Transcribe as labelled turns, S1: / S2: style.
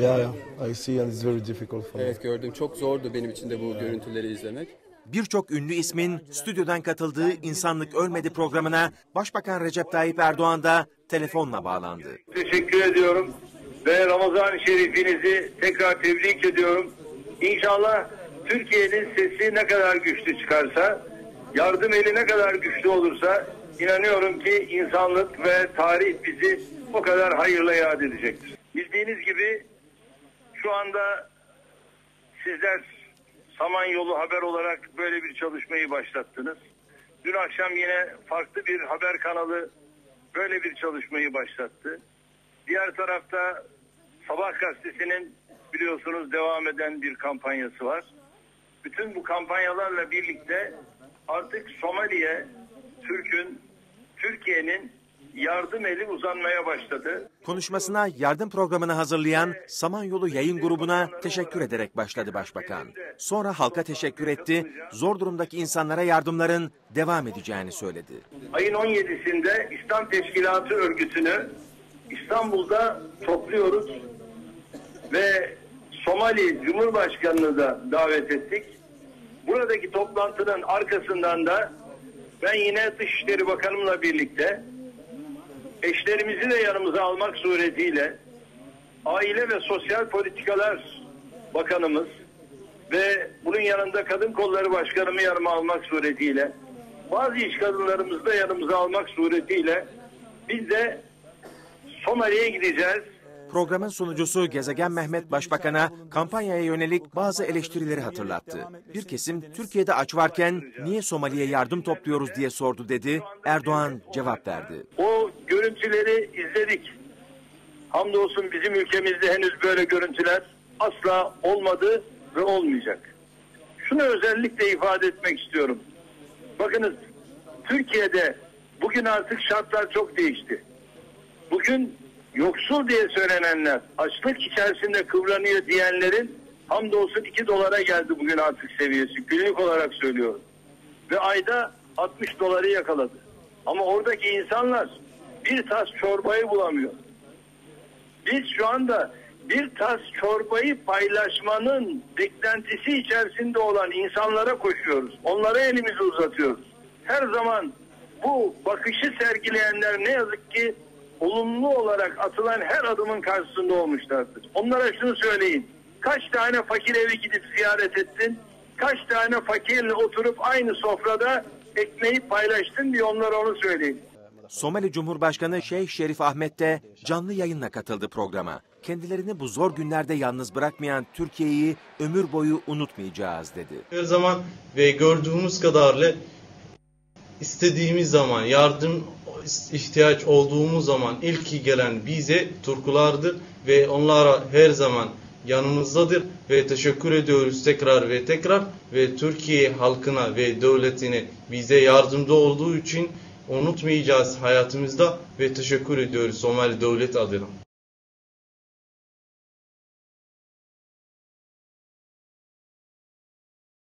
S1: Yeah, yeah, I see, and it's very difficult for me.
S2: Evet gördüm. Çok zordu benim için de bu görüntüleri izlemek.
S3: Birçok ünlü ismin stüdyodan katıldığı İnsanlık Ölmedi programına Başbakan Recep Tayyip Erdoğan da telefonla bağlandı.
S4: Teşekkür ediyorum ve Ramazan-ı Şerifinizi tekrar tebrik ediyorum. İnşallah Türkiye'nin sesi ne kadar güçlü çıkarsa, yardım eli ne kadar güçlü olursa inanıyorum ki insanlık ve tarih bizi o kadar hayırla yad edecektir. Bildiğiniz gibi şu anda sizler Samanyolu Haber olarak böyle bir çalışmayı başlattınız. Dün akşam yine farklı bir haber kanalı böyle bir çalışmayı başlattı. Diğer tarafta Sabah gazetesinin biliyorsunuz devam eden bir kampanyası var. Bütün bu kampanyalarla birlikte artık Somali'ye Türk'ün, Türkiye'nin yardım eli uzanmaya başladı.
S3: Konuşmasına yardım programını hazırlayan Samanyolu Yayın Grubu'na teşekkür ederek başladı Başbakan. Sonra halka teşekkür etti, zor durumdaki insanlara yardımların devam edeceğini söyledi.
S4: Ayın 17'sinde İslam Teşkilatı örgütünü İstanbul'da topluyoruz ve Somali Cumhurbaşkanı'nı da davet ettik. Buradaki toplantının arkasından da ben yine Dışişleri Bakanımla birlikte eşlerimizi de yanımıza almak suretiyle Aile ve Sosyal Politikalar Bakanımız ve bunun yanında Kadın Kolları Başkanımı yanıma almak suretiyle bazı iş kadınlarımızı da yanımıza almak suretiyle biz de Somali'ye gideceğiz.
S3: Programın sunucusu Gezegen Mehmet Başbakan'a kampanyaya yönelik bazı eleştirileri hatırlattı. Bir kesim Türkiye'de aç varken niye Somali'ye yardım topluyoruz diye sordu dedi. Erdoğan cevap verdi.
S4: O görüntüleri izledik. Hamdolsun bizim ülkemizde henüz böyle görüntüler asla olmadı ve olmayacak. Şunu özellikle ifade etmek istiyorum. Bakınız Türkiye'de bugün artık şartlar çok değişti. Bugün yoksul diye söylenenler, açlık içerisinde kıvranıyor diyenlerin hamdolsun 2 dolara geldi bugün artık seviyesi. Günlük olarak söylüyorum. Ve ayda 60 doları yakaladı. Ama oradaki insanlar bir tas çorbayı bulamıyor. Biz şu anda bir tas çorbayı paylaşmanın beklentisi içerisinde olan insanlara koşuyoruz. Onlara elimizi uzatıyoruz. Her zaman bu bakışı sergileyenler ne yazık ki olumlu olarak atılan her adımın karşısında olmuşlardır. Onlara şunu söyleyin. Kaç tane fakir evi gidip ziyaret ettin? Kaç tane fakirle oturup aynı sofrada ekmeği paylaştın diye onlara onu söyleyin.
S3: Somali Cumhurbaşkanı Şeyh Şerif Ahmet de canlı yayınla katıldı programa. Kendilerini bu zor günlerde yalnız bırakmayan Türkiye'yi ömür boyu unutmayacağız dedi.
S5: Her zaman ve gördüğümüz kadarıyla istediğimiz zaman yardım ihtiyaç olduğumuz zaman ilk gelen bize Turkulardır ve onlara her zaman yanımızdadır ve teşekkür ediyoruz tekrar ve tekrar ve Türkiye halkına ve devletine bize yardımcı olduğu için unutmayacağız hayatımızda ve teşekkür ediyoruz Somali devlet adına.